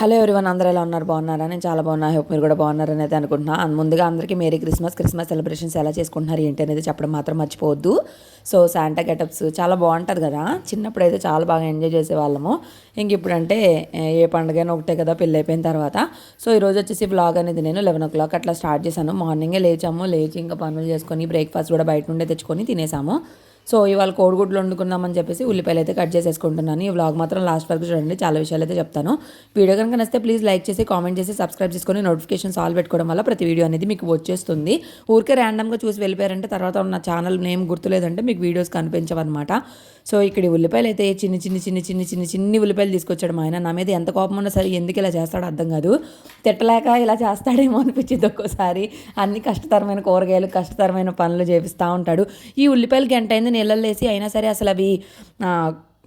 Hello everyone అందరూ ఎలా ఉన్నారు? బాగున్నారా? నేను చాలా బాగున్నా. హోప్ మీరు కూడా బాగున్నారని అయితే అనుకుంటున్నా. అండ్ ముందుగా అందరికీ మేరీ క్రిస్మస్ క్రిస్మస్ సెలబ్రేషన్స్ ఎలా చేసుకుంటున్నారు ఏంటి అనేది చెప్పడం మాత్రం మర్చిపోవద్దు. సో శాంటా గెటప్స్ చాలా బాగుంటుంది కదా? చిన్నప్పుడు అయితే చాలా బాగా ఎంజాయ్ చేసేవాళ్ళము. ఇంక ఇప్పుడంటే ఏ పండుగైనా ఒకటే కదా పెళ్ళి అయిపోయిన తర్వాత. సో ఈరోజు వచ్చేసి బ్లాగ్ అనేది నేను లెవెన్ ఓ క్లాక్ అట్లా స్టార్ట్ చేశాను. మార్నింగే లేచాము లేచి ఇంకా పనులు చేసుకొని బ్రేక్ఫాస్ట్ కూడా బయట నుండే తెచ్చుకొని తినేసాము. సో ఇవాళ కోడిగుడ్లు వండుకుందామని చెప్పేసి ఉల్లిపాయలు అయితే కట్ చేసేసుకుంటున్నాను. ఈ వ్లాగ్ మాత్రం లాస్ట్ వరకు చూడండి. చాలా విషయాలు అయితే చెప్తాను. వీడియో కనుక నచ్చితే ప్లీజ్ లైక్ చేసి కామెంట్ చేసి సబ్స్క్రైబ్ చేసుకొని నోటిఫికేషన్స్ ఆల్ పెట్టుకోవడం వల్ల ప్రతి వీడియో అనేది మీకు వచ్చేస్తుంది. ఊరికే ర్యాండమ్గా చూసి వెళ్ళిపోయారంటే తర్వాత నా ఛానల్ నేమ్ గుర్తులేదంటే మీకు వీడియోస్ కనిపించవన్నమాట. సో ఇక్కడ ఉల్లిపాయలు అయితే చిన్ని చిన్ని చిన్ని చిన్ని చిన్ని చిన్ని ఉల్లిపాయలు తీసుకొచ్చాడు మా ఆయన. నా మీద ఎంత కోపం ఉన్నా సరే ఎందుకు ఇలా చేస్తాడో అర్థం కాదు. తిట్టలేక ఇలా చేస్తాడేమో అనిపించింది ఒక్కోసారి. అన్ని కష్టతరమైన కూరగాయలు కష్టతరమైన పనులు చేపిస్తూ ఉంటాడు. ఈ ఉల్లిపాయలు గంట అయింది నీళ్ళల్లో వేసి అయినా సరే అసలు అవి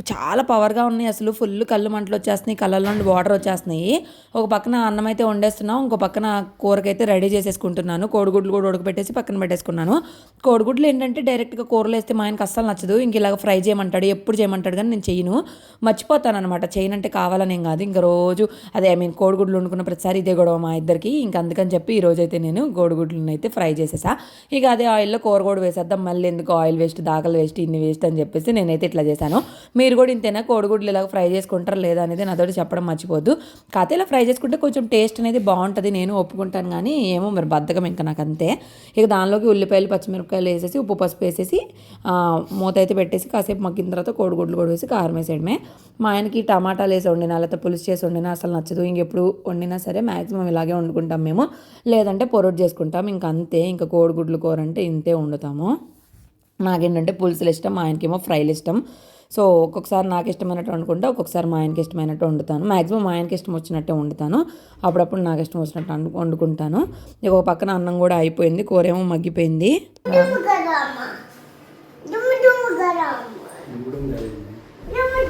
చాలా పవర్గా ఉన్నాయి అసలు. ఫుల్ కళ్ళు మంటలు వచ్చేస్తున్నాయి కళ్ళల్లో నుండి వాటర్ వచ్చేస్తున్నాయి. ఒక పక్కన అన్నం అయితే వండేస్తున్నాం ఇంకో పక్కన కూరకైతే రెడీ చేసేసుకుంటున్నాను. కోడిగుడ్లు కూడా ఉడకపెట్టేసి పక్కన పెట్టేసుకున్నాను. కోడిగుడ్లు ఏంటంటే డైరెక్ట్గా కూరలు వేస్తే మా ఆయనకి అస్సలు నచ్చదు. ఇంక ఇలాగ ఫ్రై చేయమంటాడు ఎప్పుడు చేయమంటాడు కానీ నేను చేయను. మర్చిపోతాను అనమాట చేయనంటే కావాలని ఏం కాదు. ఇంకా రోజు అదే ఐ మీన్ కోడిగుడ్లు వండుకున్న ప్రతిసారి ఇదే గొడవ మా ఇద్దరికి. ఇంక అందుకని చెప్పి ఈ రోజైతే నేను కోడిగుడ్లను అయితే ఫ్రై చేసేసా. ఇక అదే ఆయిల్లో కూర కూడా వేసేద్దాం. మళ్ళీ ఎందుకు ఆయిల్ వేస్ట్ దాకలు వేస్ట్ ఇన్ని వేస్ట్ అని చెప్పేసి నేనైతే ఇట్లా చేశాను. మీరు కూడా ఇంతేనా? కోడిగుడ్లు ఇలా ఫ్రై చేసుకుంటారు లేదా అనేది నాతోటి చెప్పడం మర్చిపోద్దు. కాకపోతే ఇలా ఫ్రై చేసుకుంటే కొంచెం టేస్ట్ అనేది బాగుంటుంది నేను ఒప్పుకుంటాను కానీ ఏమో మరి బద్ధకం ఇంకా నాకు అంతే ఇక దానిలోకి ఉల్లిపాయలు పచ్చిమిరపకాయలు వేసేసి ఉప్పు పసుపు వేసేసి మూత అయితే పెట్టేసి కాసేపు మగ్గిన తర్వాత కోడిగుడ్లు కూడా వేసి కారం వేసేయడమే. మా ఆయనకి టమాటాలు వేసి వండినా లేకపోతే పులుసు చేసి వండినా అసలు నచ్చదు. ఇంకెప్పుడు వండినా సరే మ్యాక్సిమం ఇలాగే వండుకుంటాం మేము. లేదంటే పొరోట్ చేసుకుంటాం. ఇంక అంతే. ఇంకా కోడిగుడ్లు కూర అంటే ఇంతే వండుతాము. నాకేంటంటే పులుసులు ఇష్టం మా ఆయనకేమో ఫ్రైలు ఇష్టం. సో ఒక్కొక్కసారి నాకు ఇష్టమైనట్టు వండుకుంటా ఒక్కొక్కసారి మా ఆయనకి ఇష్టమైనట్టు వండుతాను. మాక్సిమం మా ఆయనకి ఇష్టం వచ్చినట్టే వండుతాను. అప్పుడప్పుడు నాకు ఇష్టం వచ్చినట్టు వండు వండుకుంటాను. ఇక ఒక పక్కన అన్నం కూడా అయిపోయింది కూర ఏమో మగ్గిపోయింది. డుమ్ము డుమ్ము డుమ్ము గరమ్మ డుమ్ము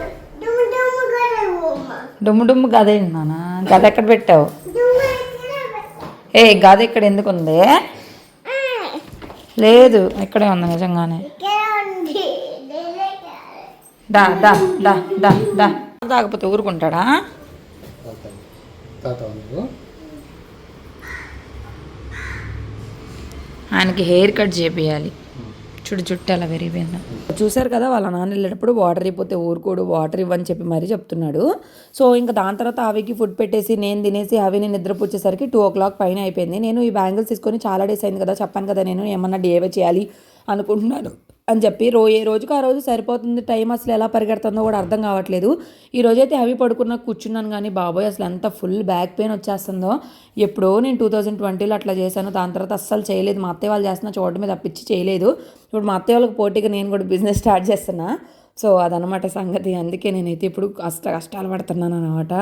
డుమ్ము డుమ్ము గరమ్మ డుమ్ము డుమ్ము గద నాన్న గద ఎక్కడ పెట్టావు. ఏ గద ఇక్కడ ఎందుకు ఉంది ఆ, లేదు ఇక్కడే ఉంది నిజంగానే. దా దా దా దా దా. తాగపోతే ఊరుకుంటాడా? తాత నువ్వు ఆయనకి హెయిర్ కట్ చేపియాలి. చుట్టు చుట్టూ అలా విరిగిపోయింది. చూశారు కదా వాళ్ళ నాన్న వెళ్ళేటప్పుడు వాటర్ అయిపోతే ఊరుకోడు వాటర్ ఇవ్వని చెప్పి మరీ చెప్తున్నాడు. సో ఇంకా దాని తర్వాత ఆవికి ఫుడ్ పెట్టేసి నేను తినేసి అవిని నిద్రపుచ్చేసరికి టూ ఓ క్లాక్ పైన అయిపోయింది. నేను ఈ బ్యాంగిల్స్ తీసుకొని చాలా డేస్ అయింది కదా చెప్పాను కదా నేను ఏమన్నా డేవే చేయాలి అనుకుంటున్నాను. అని చెప్పి రో ఏ రోజుకు ఆ రోజు సరిపోతుంది టైం అసలు ఎలా పరిగెడుతుందో కూడా అర్థం కావట్లేదు. ఈరోజైతే హెవీ అవి పడుకున్న కూర్చున్నాను కానీ బాబోయ్ అసలు ఎంత ఫుల్ బ్యాక్ పెయిన్ వచ్చేస్తుందో. ఎప్పుడో నేను టూ థౌజండ్ ట్వంటీలో అట్లా చేశాను. దాని తర్వాత అస్సలు చేయలేదు. మా అత్తయ్య వాళ్ళు చేస్తున్న చోటు మీద తప్పించి చేయలేదు. ఇప్పుడు మా అత్తయ్య వాళ్ళకి పోటీగా నేను కూడా బిజినెస్ స్టార్ట్ చేస్తున్నా. సో అదనమాట సంగతి. అందుకే నేనైతే ఇప్పుడు కష్ట కష్టాలు పడుతున్నాను అనమాట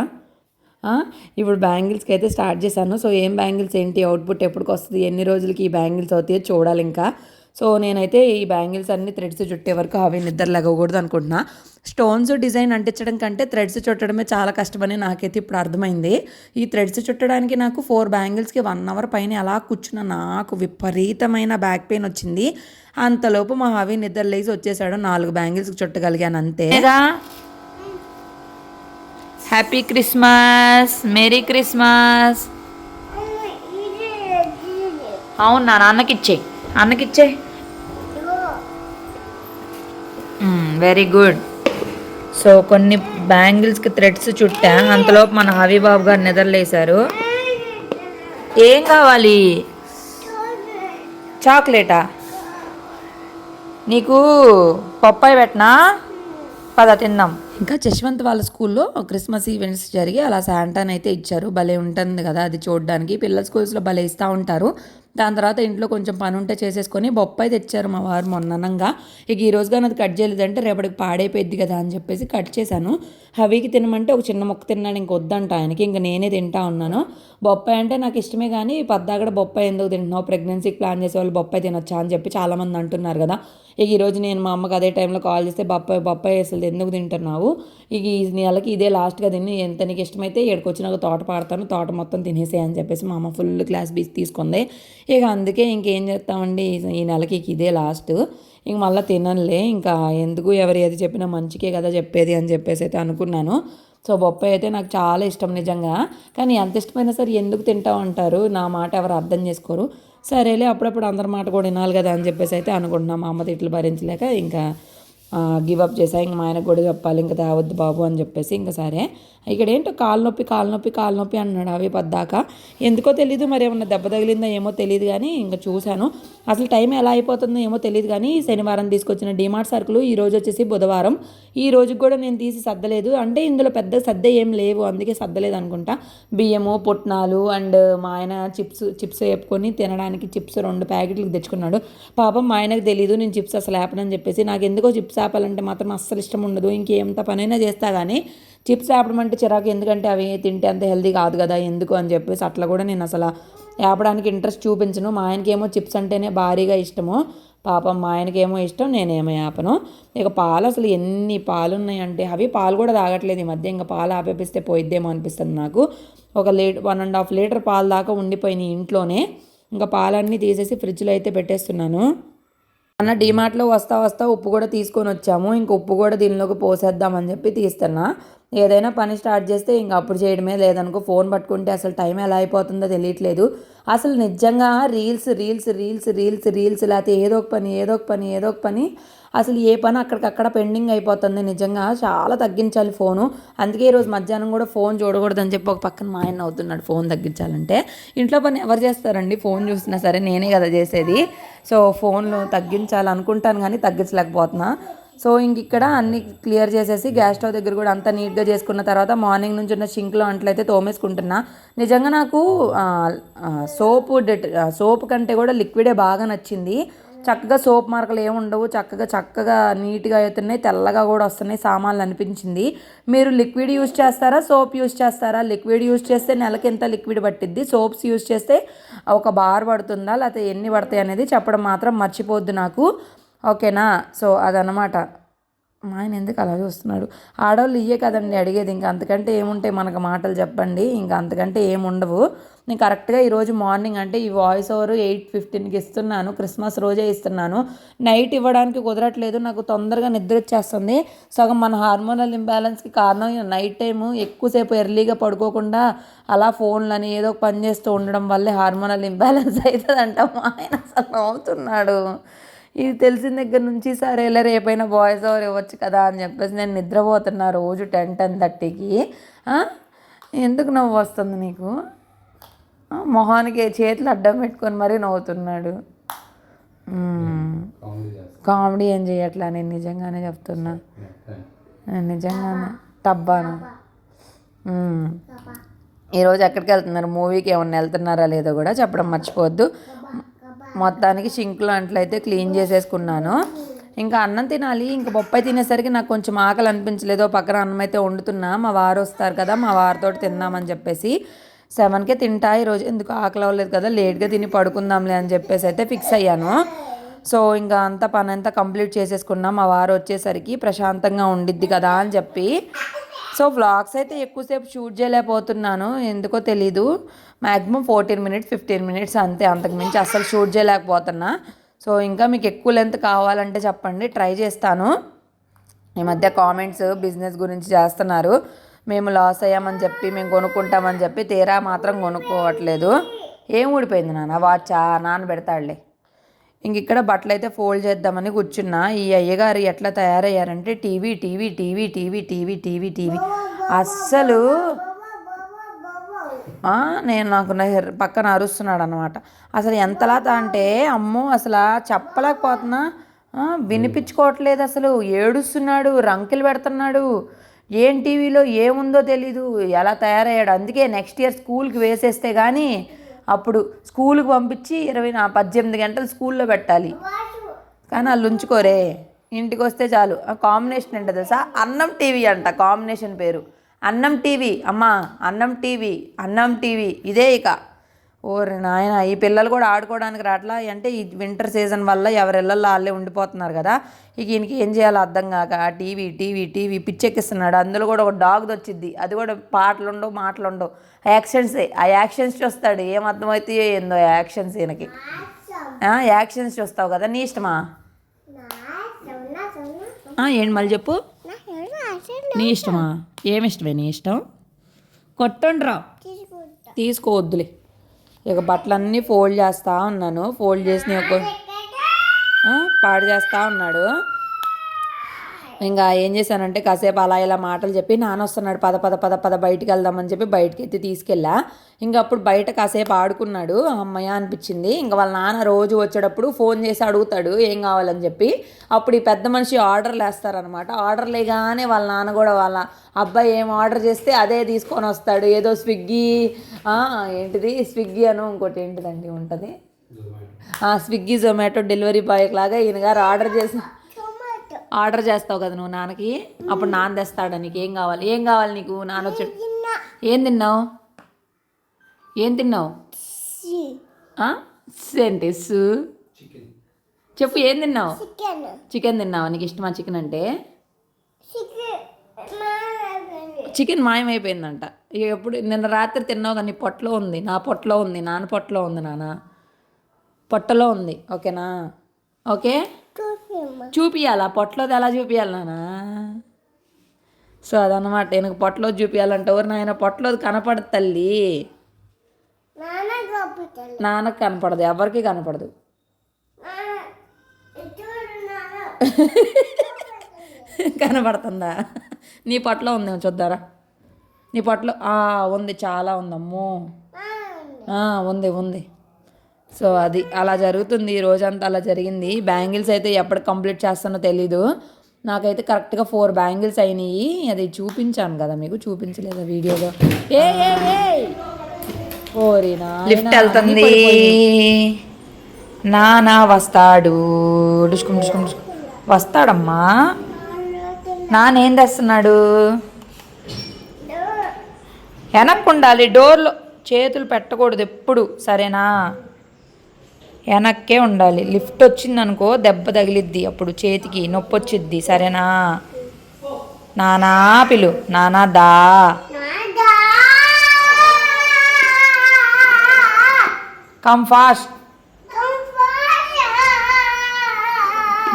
ఇప్పుడు బ్యాంగిల్స్కి అయితే స్టార్ట్ చేశాను. సో ఏం బ్యాంగిల్స్ ఏంటి? అవుట్పుట్ ఎప్పటికి వస్తుంది ఎన్ని రోజులకి ఈ బ్యాంగిల్స్ అవుతాయో చూడాలి ఇంకా సో నేనైతే ఈ బ్యాంగిల్స్ అన్ని థ్రెడ్స్ చుట్టే వరకు అవి నిద్ర లెగకూడదు అనుకుంటున్నా. స్టోన్స్ డిజైన్ అంటించడం కంటే థ్రెడ్స్ చుట్టడమే చాలా కష్టమని నాకైతే ఇప్పుడు అర్థమైంది. ఈ థ్రెడ్స్ చుట్టడానికి నాకు ఫోర్ బ్యాంగిల్స్కి వన్ అవర్ పైన అలా కూర్చున్న నాకు విపరీతమైన బ్యాక్ పెయిన్ వచ్చింది. అంతలోపు మా అవి నిద్ర లేచి వచ్చేసాడు. నాలుగు బ్యాంగిల్స్కి చుట్టగలిగాను అంతే. హ్యాపీ క్రిస్మస్ మేరీ క్రిస్మస్ అవును నా అన్నకిచ్చే అన్నకిచ్చే. వెరీ గుడ్ సో కొన్ని బ్యాంగిల్స్కి థ్రెడ్స్ చుట్టా అంతలోపు మన హబీబాబు గారు నిద్రలేశారు. ఏం కావాలి? చాక్లెటా? నీకు పప్పాయి పెట్టనా? పద తిందాం. ఇంకా జశ్వంత్ వాళ్ళ స్కూల్లో క్రిస్మస్ ఈవెంట్స్ జరిగి అలా శాంటాన్ అయితే ఇచ్చారు. భలే ఉంటుంది కదా అది చూడడానికి. పిల్లల స్కూల్స్లో భలే ఇస్తూ ఉంటారు. దాని తర్వాత ఇంట్లో కొంచెం పని ఉంటే చేసేసుకొని బొప్పాయి తెచ్చారు మా వారు మొన్ననంగా. ఇక ఈ రోజుగా అది కట్ చేయలేదంటే రేపటికి పాడైపోయింది కదా అని చెప్పేసి కట్ చేశాను. హవీకి తినమంటే ఒక చిన్న మొక్క తిన్నాడు ఇంక వద్దంట ఆయనకి. ఇంక నేనే తింటా ఉన్నాను. బొప్పాయి అంటే నాకు ఇష్టమే కానీ పద్దాకడ బొప్పాయి ఎందుకు తింటున్నావు? ప్రెగ్నెన్సీకి ప్లాన్ చేసే వాళ్ళు బొప్పాయి తినొచ్చా అని చెప్పి చాలామంది అంటున్నారు కదా. ఇక ఈరోజు నేను మా అమ్మకి అదే టైంలో కాల్ చేస్తే బొప్పాయి బొప్పాయి అసలు ఎందుకు తింటున్నావు? ఈ నెలకి ఇదే లాస్ట్గా తిని ఎంత నీకు ఇష్టమైతే ఇక్కడికి ఒక తోట పాడతాను తోట మొత్తం తినేసే అని చెప్పేసి మా అమ్మ ఫుల్ క్లాస్ బీచ్ తీసుకుంది. ఇక అందుకే ఇంకేం చేస్తామండి? ఈ- ఈ నెలకి ఇదే లాస్ట్ ఇంక మళ్ళీ తిననులే ఇంకా ఎందుకు ఎవరు ఏది చెప్పినా మంచికే కదా చెప్పేది అని చెప్పేసి అయితే అనుకున్నాను. సో బొప్పాయి అయితే నాకు చాలా ఇష్టం నిజంగా. కానీ ఎంత ఇష్టమైనా సరే ఎందుకు తింటావు అంటారు నా మాట ఎవరు అర్థం చేసుకోరు. సరేలే అప్పుడప్పుడు అందరి మాట కూడా వినాలి కదా అని చెప్పేసి అయితే అనుకుంటున్నాం. మా అమ్మ తిట్లు భరించలేక ఇంకా గివప్ అప్ చేసా ఇంక మా ఆయనకు కూడా చెప్పాలి ఇంకా తేవద్దు బాబు అని చెప్పేసి ఇంకా సరే. ఇక్కడ ఏంటో కాలు నొప్పి కాలు నొప్పి కాలు నొప్పి అన్నాడు అవి పద్దాక. ఎందుకో తెలీదు మరి ఏమన్నా దెబ్బ తగిలిందో ఏమో తెలియదు కానీ ఇంకా చూశాను. అసలు టైం ఎలా అయిపోతుందో ఏమో తెలియదు కానీ శనివారం తీసుకొచ్చిన డిమార్ట్ సరుకులు ఈ రోజు వచ్చేసి బుధవారం. ఈ రోజుకి కూడా నేను తీసి సర్దలేదు. అంటే ఇందులో పెద్ద సర్ద ఏం లేవు అందుకే సర్దలేదు అనుకుంటా. బియ్యము పుట్నాలు అండ్ మా ఆయన చిప్స్ చిప్స్ వేపుకొని తినడానికి చిప్స్ రెండు ప్యాకెట్లు తెచ్చుకున్నాడు. పాపం మా ఆయనకు తెలియదు నేను చిప్స్ అసలు ఆపనని చెప్పేసి. నాకు ఎందుకో చిప్స్ ఆపాలంటే మాత్రం అస్సలు ఇష్టం ఉండదు. ఇంకేంత పనైనా చేస్తా కానీ చిప్స్ ఆపడం అంటే చిరాకు. ఎందుకంటే అవి తింటే అంత హెల్దీ కాదు కదా ఎందుకు అని చెప్పేసి అట్లా కూడా నేను అసలు ఆపడానికి ఇంట్రెస్ట్ చూపించను. మా ఆయనకేమో చిప్స్ అంటేనే భారీగా ఇష్టము. పాపం మా ఆయనకేమో ఇష్టం నేనేమో ఆపను. ఇక పాలు అసలు ఎన్ని పాలు ఉన్నాయంటే అవి పాలు కూడా తాగట్లేదు ఈ మధ్య. ఇంకా పాలు ఆపేపిస్తే పోయిద్దేమో అనిపిస్తుంది నాకు. ఒక litre one and half litre పాలు దాకా ఉండిపోయినాయి ఇంట్లోనే. ఇంకా పాలన్నీ తీసేసి ఫ్రిడ్జ్లో అయితే పెట్టేస్తున్నాను. అన్న డీమార్ట్లో వస్తా వస్తా ఉప్పు కూడా తీసుకొని వచ్చాము. ఇంక ఉప్పు కూడా దీనిలోకి పోసేద్దామని చెప్పి తీస్తున్నా. ఏదైనా పని స్టార్ట్ చేస్తే ఇంక అప్పుడు చేయడమే లేదనుకో ఫోన్ పట్టుకుంటే అసలు టైం ఎలా అయిపోతుందో తెలియట్లేదు. అసలు నిజంగా reels reels reels reels reels లేకపోతే ఏదో ఒక పని ఏదో ఒక పని ఏదో ఒక పని అసలు ఏ పని అక్కడికక్కడ పెండింగ్ అయిపోతుంది నిజంగా చాలా తగ్గించాలి ఫోను. అందుకే ఈరోజు మధ్యాహ్నం కూడా ఫోన్ చూడకూడదని చెప్పి ఒక పక్కన మా ఆయన అవుతున్నాడు ఫోన్ తగ్గించాలంటే. ఇంట్లో పని ఎవరు చేస్తారండి? ఫోన్ చూసినా సరే నేనే కదా చేసేది. సో ఫోన్లు తగ్గించాలనుకుంటాను కానీ తగ్గించలేకపోతున్నా. సో ఇంక ఇక్కడ అన్ని క్లియర్ చేసేసి గ్యాస్ స్టవ్ దగ్గర కూడా అంతా నీట్గా చేసుకున్న తర్వాత మార్నింగ్ నుంచి ఉన్న షింక్లో అంట్లయితే తోమేసుకుంటున్నా. నిజంగా నాకు సోపు డెట్ సోప్ కంటే కూడా లిక్విడే బాగా నచ్చింది. చక్కగా సోప్ మార్కలు ఏమి ఉండవు. చక్కగా చక్కగా నీట్గా అవుతున్నాయి తెల్లగా కూడా వస్తున్నాయి సామాన్లు అనిపించింది. మీరు లిక్విడ్ యూజ్ చేస్తారా? సోప్ యూస్ చేస్తారా? లిక్విడ్ యూజ్ చేస్తే నెలకి ఎంత లిక్విడ్ పట్టిద్ది? సోప్స్ యూజ్ చేస్తే ఒక బార్ పడుతుందా? లేకపోతే ఎన్ని పడతాయి అనేది చెప్పడం మాత్రం మర్చిపోద్దు నాకు. ఓకేనా? సో అదనమాట మా ఆయన ఎందుకు అలా చూస్తున్నాడు? ఆడవాళ్ళు ఇయ్యే కదండి అడిగేది. ఇంకా అంతకంటే ఏముంటాయి మనకు మాటలు చెప్పండి. ఇంకా అంతకంటే ఏముండవు నేను కరెక్ట్గా ఈరోజు మార్నింగ్ అంటే ఈ వాయిస్ ఓవర్ ఎయిట్ ఫిఫ్టీన్కి ఇస్తున్నాను. క్రిస్మస్ రోజే ఇస్తున్నాను. నైట్ ఇవ్వడానికి కుదరట్లేదు. నాకు తొందరగా నిద్ర వచ్చేస్తుంది. సగం మన హార్మోనల్ ఇంబ్యాలెన్స్కి కారణం నైట్ టైము. ఎక్కువసేపు ఎర్లీగా పడుకోకుండా అలా ఫోన్లని ఏదో ఒక పని చేస్తూ ఉండడం వల్లే హార్మోనల్ ఇంబ్యాలెన్స్ అవుతుందంట మా ఆయన. అసలు నవ్వుతున్నాడు. ఇది తెలిసిన దగ్గర నుంచి సరేలే రేపైనా బాయ్స్ ఓవర్ ఇవ్వచ్చు కదా అని చెప్పేసి నేను నిద్రపోతున్నా రోజు టెన్ టెన్ థర్టీకి ఎందుకు నవ్వు వస్తుంది నీకు? మొహానికి చేతులు అడ్డం పెట్టుకొని మరీ నవ్వుతున్నాడు. కామెడీ ఏం చేయట్లా? నేను నిజంగానే చెప్తున్నా. నేను నిజంగానే. టబ్బాను. ఈరోజు ఎక్కడికి వెళ్తున్నారు? మూవీకి ఏమన్నా వెళ్తున్నారా లేదో కూడా చెప్పడం మర్చిపోవద్దు. మొత్తానికి షింక్లో అంట్లయితే క్లీన్ చేసేసుకున్నాను. ఇంకా అన్నం తినాలి. ఇంకా బొప్పాయి తినేసరికి నాకు కొంచెం ఆకలి అనిపించలేదు. పక్కన అన్నం అయితే వండుతున్నా. మా వారు వస్తారు కదా మా వారితో తిందామని చెప్పేసి సెవెన్కే తింటా. ఈరోజు ఎందుకు ఆకలి అవ్వలేదు కదా లేట్గా తిని పడుకుందాంలే అని చెప్పేసి అయితే ఫిక్స్ అయ్యాను. సో ఇంకా అంత పని అంతా కంప్లీట్ చేసేసుకున్నాం. మా వారు వచ్చేసరికి ప్రశాంతంగా ఉండిద్ది కదా అని చెప్పి సో వ్లాగ్స్ అయితే ఎక్కువసేపు షూట్ చేయలేకపోతున్నాను. ఎందుకో తెలీదు. Maximum fourteen minutes fifteen minutes అంతే. అంతకుమించి అస్సలు షూట్ చేయలేకపోతున్నా. సో ఇంకా మీకు ఎక్కువ లెంత్ కావాలంటే చెప్పండి. ట్రై చేస్తాను. ఈ మధ్య కామెంట్స్ బిజినెస్ గురించి చేస్తున్నారు. మేము లాస్ అయ్యామని చెప్పి మేము కొనుక్కుంటామని చెప్పి తీరా మాత్రం కొనుక్కోవట్లేదు. ఏం ఊడిపోయింది నాన్న? వాచా నాన్న పెడతాడులే. ఇంక ఇక్కడ బట్టలు అయితే ఫోల్డ్ చేద్దామని కూర్చున్నా. ఈ అయ్యగారు ఎట్లా తయారయ్యారంటే TV TV TV TV TV TV TV. అస్సలు నేను నాకు పక్కన అరుస్తున్నాడు అనమాట అసలు ఎంతలా తా అంటే అమ్మో అసలు చెప్పలేకపోతున్నా. వినిపించుకోవట్లేదు అసలు. ఏడుస్తున్నాడు రంకెలు పెడుతున్నాడు. ఏం టీవీలో ఏముందో తెలీదు. ఎలా తయారయ్యాడు. అందుకే నెక్స్ట్ ఇయర్ స్కూల్కి వేసేస్తే కానీ అప్పుడు స్కూల్కి పంపించి ఇరవై నా పద్దెనిమిది గంటలు స్కూల్లో పెట్టాలి. కానీ వాళ్ళు ఉంచుకోరే. ఇంటికి వస్తే చాలు. ఆ కాంబినేషన్ ఏంటో తెలుసా? అన్నం టీవీ అంట కాంబినేషన్ పేరు. అన్నం టీవీ అమ్మా అన్నం టీవీ అన్నం టీవీ ఇదే ఇక. ఓరి నాయన ఈ పిల్లలు కూడా ఆడుకోవడానికి రావట్లా అంటే ఈ వింటర్ సీజన్ వల్ల ఎవరెళ్ళల్లో వాళ్ళే ఉండిపోతున్నారు కదా. ఇక ఈయనకి ఏం చేయాలో అర్థం కాక టీవీ టీవీ టీవీ పిచ్చెక్కిస్తున్నాడు. అందులో కూడా ఒక డాగ్ వచ్చింది అది కూడా పాటలు ఉండవు మాటలు ఉండవు యాక్షన్సే ఆ యాక్షన్స్ చూస్తాడు. ఏం అర్థమవుతాయో ఏందో యాక్షన్స్ ఈయనకి. యాక్షన్స్ చూస్తావు కదా నీ ఇష్టమా? ఏంటి మళ్ళీ చెప్పు? నీ ఇష్టమా? ఏమి ఇష్టమే నీ ఇష్టం? కొట్టండ్రా. తీసుకుంటా తీసుకోవద్దులే ఇక బట్టలన్నీ ఫోల్డ్ చేస్తా ఉన్నాను. ఫోల్డ్ చేసిన ఒక పాడు చేస్తూ ఉన్నాడు. ఇంకా ఏం చేశానంటే కాసేపు అలా ఇలా మాటలు చెప్పి నాన్న వస్తున్నాడు పద పద పద పద బయటికి వెళ్దామని చెప్పి బయటికి ఎత్తి తీసుకెళ్ళా. ఇంకా అప్పుడు బయట కాసేపు ఆడుకున్నాడు అమ్మయ్య అనిపించింది. ఇంకా వాళ్ళ నాన్న రోజు వచ్చేటప్పుడు ఫోన్ చేసి అడుగుతాడు ఏం కావాలని చెప్పి. అప్పుడు ఈ పెద్ద మనిషి ఆర్డర్లు వేస్తారనమాట ఆర్డర్ లేగానే వాళ్ళ నాన్న కూడా వాళ్ళ అబ్బాయి ఏం ఆర్డర్ చేస్తే అదే తీసుకొని వస్తాడు. ఏదో స్విగ్గీ ఏంటిది? స్విగ్గీ అను ఇంకోటి ఏంటిదండి ఉంటుంది? ఆ, స్విగ్గీ జొమాటో డెలివరీ బాయ్ లాగా ఈయన గారు ఆర్డర్ చేసిన ఆర్డర్ చేస్తావు కదా నువ్వు నాన్నకి? అప్పుడు నాన్న తెస్తాడా నీకు? ఏం కావాలి? ఏం కావాలి నీకు నాన్న వచ్చాడు తిన్నా? ఏం తిన్నావు? ఏం తిన్నావు? ఏంటి సు చెప్పు ఏం తిన్నావు? చికెన్. చికెన్ తిన్నావా? నీకు ఇష్టమా చికెన్ అంటే? చికెన్ మాయమైపోయిందంట. ఇక ఎప్పుడు నిన్న రాత్రి తిన్నావు కానీ పొట్టలో ఉంది. నా పొట్టలో ఉంది. నాన్న పొట్టలో ఉంది నాన్న. పొట్టలో ఉంది. ఓకేనా? ఓకే? చూపియాలా? పొట్టలోది ఎలా చూపియాలి నాన్న సో అదనమాట నేను పొట్టలో చూపియాలంటే ఎవరు నాయన? పొట్టలోది కనపడదు తల్లి. నాన్నకు కనపడదు ఎవరికి కనపడదు. కనపడుతుందా? నీ పొట్టలో ఉంది చూద్దారా. నీ పొట్టలో ఆ, ఉంది చాలా ఉందమ్మో. ఉంది ఉంది. సో అది అలా జరుగుతుంది. ఈ రోజంతా అలా జరిగింది. బ్యాంగిల్స్ అయితే ఎప్పుడు కంప్లీట్ చేస్తానో తెలీదు. నాకైతే కరెక్ట్గా ఫోర్ బ్యాంగిల్స్ అయినాయి. అది చూపించాను కదా మీకు? చూపించలేదు వీడియోలో? ఏ ఓరినా లిఫ్ట్ వెళ్తుంది. నానా వస్తాడు. వస్తాడమ్మా. నానేం తెస్తున్నాడు వెనక్కు ఉండాలి డోర్లో చేతులు పెట్టకూడదు ఎప్పుడు. సరేనా? వెనక్కే ఉండాలి. లిఫ్ట్ వచ్చిందనుకో దెబ్బ తగిలిద్ది. అప్పుడు చేతికి నొప్పి వచ్చిద్ది. సరేనా? నానా పిలు. నానా దా. Come fast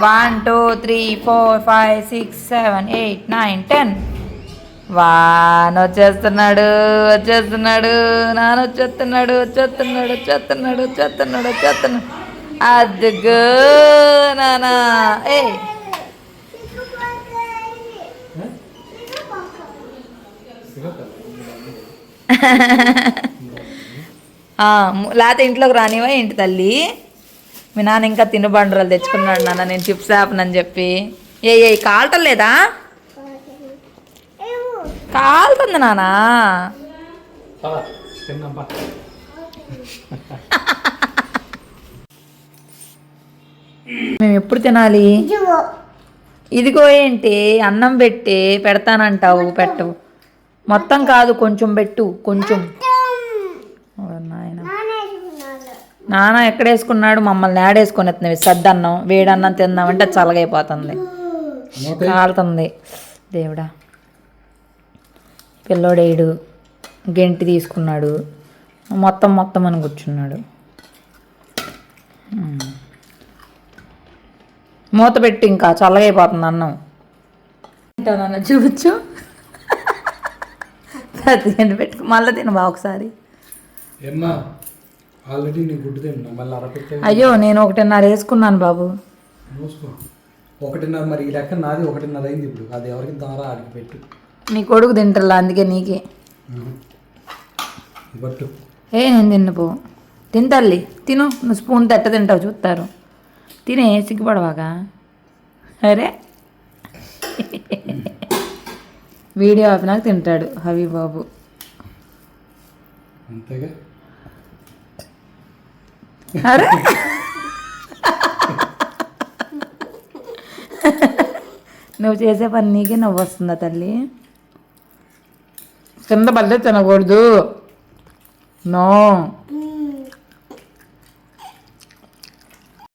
one two three four five six seven eight nine ten van వచ్చేస్తున్నాడు వచ్చేస్తున్నాడు నాన్న వచ్చేస్తున్నాడు వచ్చేస్తున్నాడు వచ్చేస్తున్నాడు వచ్చేస్తున్నాడు. వచ్చేస్తున్నాడు అదిగో నానా. ఏ. ఆ, లేకపోతే ఇంట్లోకి రానివా ఏంటి తల్లి? మీ నాన్న ఇంకా తినుబండరాలు తెచ్చుకున్నాడు నాన్న నేను చిప్స్ ఆపనని చెప్పి. ఏ ఏ కాలటం లేదా? కాలుతుంది నానా? మేము ఎప్పుడు తినాలి? ఇదిగో. ఇదిగో ఏంటి? అన్నం పెట్టి పెడతానంటావు పెట్టవు మొత్తం కాదు కొంచెం పెట్టు కొంచెం. నాయన. నాన్న ఎక్కడ వేసుకున్నాడు? మమ్మల్ని ఆడేసుకొని ఎత్తున్నావి సద్దన్నం వేడన్నం తిందామంటే చల్లగైపోతుంది. కాలుతుంది. దేవుడా. పిల్లోడేడు గెంటి తీసుకున్నాడు మొత్తం మొత్తం అని కూర్చున్నాడు. మూత పెట్టి ఇంకా చల్లగైపోతుంది అన్నం. తింటానన్న చూపించు ప్రతి పెట్టుకు మళ్ళీ తిన బా ఒకసారి. అయ్యో నేను ఒకటిన్నర వేసుకున్నాను బాబు. ఒకటిన్నర మరి ఈ లెక్క నాది ఒకటిన్నర అయింది ఇప్పుడు. అది ఎవరికి దారా ఆడికి పెట్టు. నీ కొడుకు తింటారులా అందుకే నీకే. ఏ నేను తిన్నపో తింటల్లి తిను నువ్వు స్పూన్ తట్ట తింటావు చూస్తారు. తినే సిగ్గుపడవాగా అరే. వీడియో ఆపినాక తింటాడు హవి బాబు అరే. నువ్వు చేసే పని నీకే నవ్వు వస్తుందా తల్లి? కింద పల్లె తినకూడదు నో